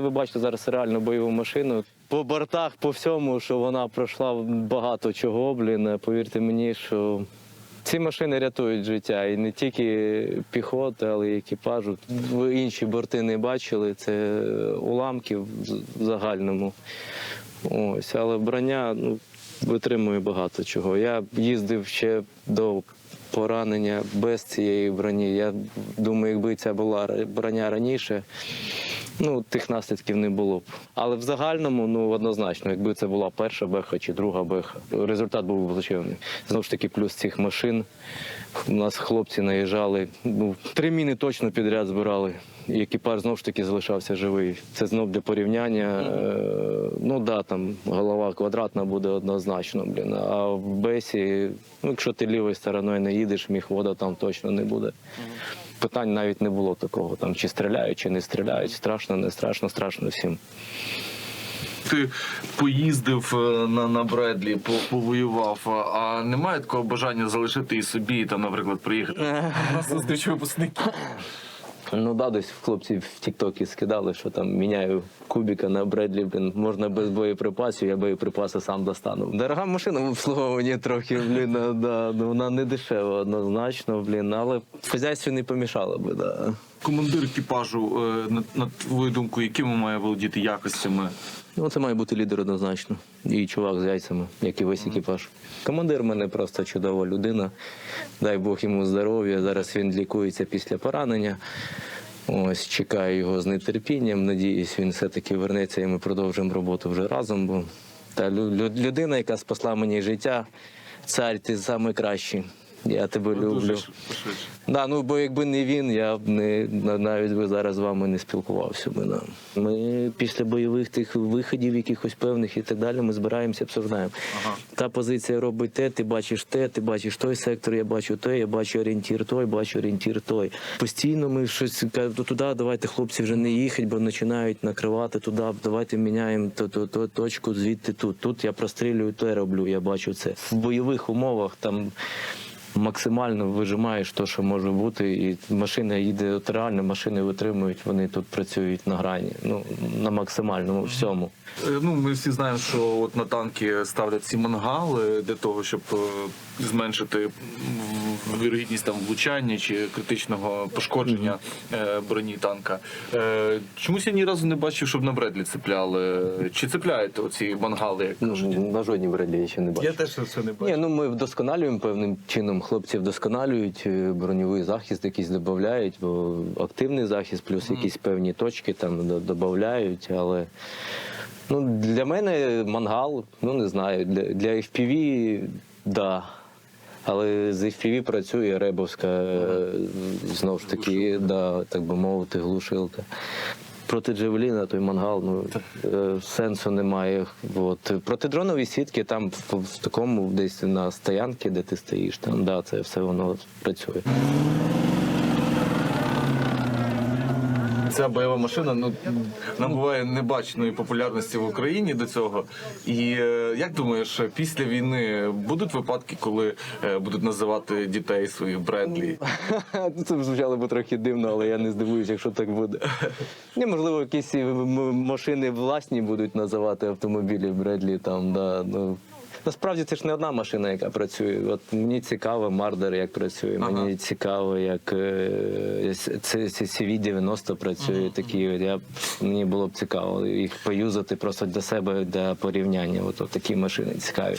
Це ви бачите зараз реально бойову машину. По бортах, по всьому, що вона пройшла багато чого, блін. Повірте мені, що ці машини рятують життя. І не тільки піхоти, але й екіпажу. Ви інші борти не бачили, це уламки в загальному. Ось, але броня ну, витримує багато чого. Я їздив ще до поранення без цієї броні. Я думаю, якби ця була броня раніше, ну, тих наслідків не було б. Але в загальному, ну однозначно, якби це була перша беха чи друга беха, результат був би плачевний. Знову ж таки, плюс цих машин. У нас хлопці наїжджали. Ну, три міни точно підряд збирали. І екіпаж знову ж таки залишався живий. Це знов для порівняння. Е, ну да, там голова квадратна буде однозначно, блін. А в Бесі, ну, якщо ти лівою стороною не їдеш, міхвода там точно не буде. Питань навіть не було такого, там чи стріляють, чи не стріляють. Страшно, не страшно, страшно всім. Ти поїздив е, на, на Бредлі, по- повоював, а- а немає такого бажання залишити і собі, там, наприклад, приїхати на зустріч випускників. Ну да, десь хлопці в Тіктокі скидали, що там міняю кубіка на Бредлі, блін, можна без боєприпасів, я боєприпаси сам достану. Дорога машина в обслуговуванні трохи, блін, да, ну, вона не дешева однозначно, блін, але хазяйстві не помішала би, да. Командир екіпажу, е, на, на твою думку, якими має володіти якостями? Ну, це має бути лідер однозначно. І чувак з яйцями, як і весь екіпаж. Командир в мене просто чудова людина. Дай Бог йому здоров'я. Зараз він лікується після поранення. Ось чекаю його з нетерпінням. Надіюсь, він все-таки вернеться і ми продовжимо роботу вже разом. Бо та лю- лю- людина, яка спасла мені життя, цар, ти найкращий. Я тебе люблю. Дуже. Да, ну бо якби не він, я б не навіть би зараз з вами не спілкувався. Да. Ми після бойових тих виходів, якихось певних і так далі, ми збираємося, обсуждаємо. Ага. Та позиція робить те, ти бачиш те, ти бачиш той сектор, я бачу те, я бачу орієнтір той, бачу орієнтір той. Постійно ми щось кажемо, «Ну, туди, давайте хлопці вже не їхать, бо починають накривати туди, давайте міняємо то, то, то, точку звідти тут. Тут я прострілюю, то я роблю, я бачу це. В бойових умовах там максимально вижимаєш те, що може бути, і машина їде от реально, машини витримують, вони тут працюють на грані, ну на максимальному всьому. Е, Ну, ми всі знаємо, що от на танки ставлять ці мангали для того, щоб е, зменшити вірогідність там влучання чи критичного пошкодження е, броні танка. Чомусь я ні разу не бачив, щоб на Бредлі цепляли. Чи цепляють оці мангали, як Ну, кажуть? на жодній бредлі я ще не бачу. Я теж це не Ні, ну ми вдосконалюємо певним чином. Хлопці вдосконалюють е, броньовий захист, якийсь додають, бо активний захист, плюс якісь певні точки там додають. Але ну, для мене мангал, ну не знаю, для, для FPV – да. Але з FPV працює Ребовська, е, знову ж таки, да, так би мовити, глушилка. Проти Джевеліна той мангал, ну е, сенсу немає. От. Проти дронові сітки там в, в такому десь на стоянці, де ти стоїш, там да, це все воно працює. Ця бойова машина ну набуває небаченої популярності в Україні до цього. І е, як думаєш, після війни будуть випадки, коли е, будуть називати дітей своїх Бредлі? Ну, Це б звучало б трохи дивно, але я не здивуюся, якщо так буде. Ні, можливо, якісь м- машини власні будуть називати автомобілі Бредлі там, да. Ну. Насправді це ж не одна машина, яка працює. От мені цікаво, Мардер як працює, мені цікаво, як е, це, це CV-90 працює. Такі от я мені було б цікаво їх поюзати просто для себе для порівняння. От, от такі машини цікаві.